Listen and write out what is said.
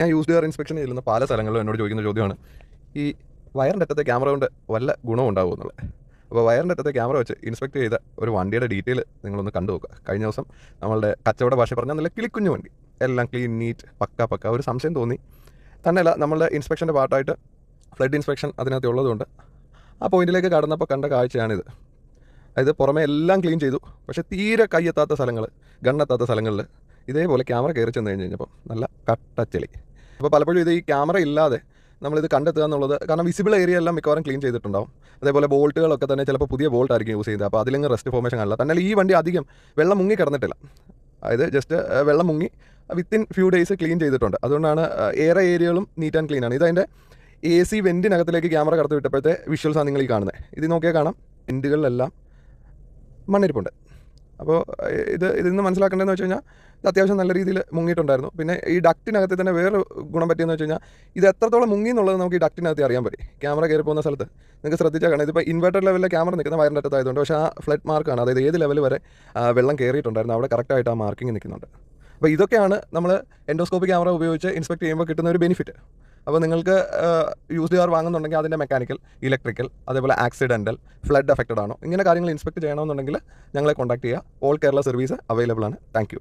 ഞാൻ used car inspection ചെയ്യുന്ന പല സ്ഥലങ്ങളിലും എന്നോട് ചോദിക്കുന്ന ചോദ്യമാണ് ഈ വയറിന്റെ അറ്റത്തെ ക്യാമറ കൊണ്ട് വല്ല ഗുണം ഉണ്ടാവും എന്നുള്ളത്? അപ്പോൾ വയറിന്റെ അറ്റത്തെ ക്യാമറ വെച്ച് ഇൻസ്പെക്ട് ചെയ്ത ഒരു വണ്ടിയുടെ ഡീറ്റെയിൽ നിങ്ങളൊന്ന് കണ്ടു നോക്കുക. കഴിഞ്ഞ ദിവസം നമ്മളുടെ കച്ചവട ഭാഷ പറഞ്ഞാൽ നല്ല കിളിക്കുഞ്ഞു വണ്ടി. എല്ലാം ക്ലീൻ നീറ്റ് പക്ക പക്ക. ഒരു സംശയം തോന്നി. തന്നെയല്ല നമ്മളുടെ ഇൻസ്പെക്ഷന്റെ പാർട്ടായിട്ട് ഫ്ലഡ് ഇൻസ്പെക്ഷൻ അതിനകത്ത് ഉള്ളതുകൊണ്ട് ആ പോയിന്റിലേക്ക് കടന്നപ്പോൾ കണ്ട കാഴ്ചയാണിത്. അതായത് പുറമേ എല്ലാം ക്ലീൻ ചെയ്തു. പക്ഷേ തീരെ കയ്യെത്താത്ത സ്ഥലങ്ങൾ ഗണ്ണെത്താത്ത സ്ഥലങ്ങളിൽ ഇതേപോലെ ക്യാമറ കയറി ചെന്ന് കഴിഞ്ഞ് കഴിഞ്ഞപ്പോൾ നല്ല കട്ടച്ചെളി അപ്പോൾ പലപ്പോഴും ഇത് ഈ ക്യാമറ ഇല്ലാതെ നമ്മളിത് കണ്ടെത്തുക എന്നുള്ളത് കാരണം വിസിബിൾ ഏരിയ എല്ലാം മിക്കവാറും ക്ലീൻ ചെയ്തിട്ടുണ്ടാവും. അതേപോലെ ബോൾട്ടുകളൊക്കെ തന്നെ ചിലപ്പോൾ പുതിയ ബോൾട്ട് ആയിരിക്കും യൂസ് ചെയ്യുന്നത്. അപ്പോൾ അതിലെങ്കിൽ റെസ്റ്റ് ഫോർമേഷൻ കാണില്ല. തന്നെ ഈ വണ്ടി അധികം വെള്ളം മുങ്ങി കിടന്നിട്ടില്ല. അതായത് ജസ്റ്റ് വെള്ളം മുങ്ങി വിത്തിൻ ഫ്യൂ ഡേയ്സ് ക്ലീൻ ചെയ്തിട്ടുണ്ട്. അതുകൊണ്ടാണ് ഏറെ ഏരിയകളും നീറ്റ് ആൻഡ് ക്ലീൻ ആണ്. ഇതതിന്റെ എ സി വെന്റിനകത്തിലേക്ക് ക്യാമറ കടത്തി വിട്ടപ്പോഴത്തെ വിഷ്വൽസാണ് നിങ്ങൾ ഈ കാണുന്നത് ഇത് നോക്കിയാൽ കാണാം. വെന്റുകളിലെല്ലാം മണ്ണിരിപ്പുണ്ട്. അപ്പോൾ ഇത് ഇതിൽ നിന്ന് മനസ്സിലാക്കേണ്ടതെന്ന് വെച്ച് കഴിഞ്ഞാൽ ഇത് അത്യാവശ്യം നല്ല രീതിയിൽ മുങ്ങിയിട്ടുണ്ടായിരുന്നു. പിന്നെ ഈ ഡക്റ്റിനകത്ത് തന്നെ വേറെ ഗുണം പറ്റിയെന്ന് വെച്ച് കഴിഞ്ഞാൽ ഇത് എത്രത്തോളം മുങ്ങി എന്നുള്ളത് നമുക്ക് ഈ ഡക്റ്റിനകത്ത് അറിയാൻ പറ്റും. ക്യാമറ കയറി പോകുന്ന സ്ഥലത്ത് നിങ്ങൾക്ക് ശ്രദ്ധിച്ചാൽ കാണാം. ഇതിപ്പോൾ ഇൻവെർട്ടർ ലെവലിലെ ക്യാമറ നിൽക്കുന്ന വയറിന്റെ അറ്റത്തായതുകൊണ്ട് പക്ഷേ ആ ഫ്ലഡ് മാർക്കാണ് അതായത് ഏത് ലെവൽ വരെ വെള്ളം കയറിയിട്ടുണ്ടായിരുന്നു. അവിടെ കറക്റ്റായിട്ട് ആ മാർക്കിങ് നിൽക്കുന്നുണ്ട്. അപ്പോൾ ഇതൊക്കെയാണ് നമ്മൾ എൻഡോസ്കോപ്പ് ക്യാമറ ഉപയോഗിച്ച് ഇൻസ്പെക്ട് ചെയ്യുമ്പോൾ കിട്ടുന്ന ഒരു ബെനിഫിറ്റ് അപ്പോൾ നിങ്ങൾക്ക് യൂസ്ഡ് കാർ വാങ്ങുന്നുണ്ടെങ്കിൽ അതിന്റെ മെക്കാനിക്കൽ ഇലക്ട്രിക്കൽ അതേപോലെ ആക്സിഡന്റൽ ഫ്ലഡ് എഫക്റ്റഡ് ആണോ ഇങ്ങനെ കാര്യങ്ങൾ ഇൻസ്പെക്ട് ചെയ്യണമെന്നുണ്ടെങ്കിൽ ഞങ്ങളെ കോൺടാക്ട് ചെയ്യുക. ഓൾ കേരള സർവീസ് അവൈലബിൾ ആണ്. താങ്ക്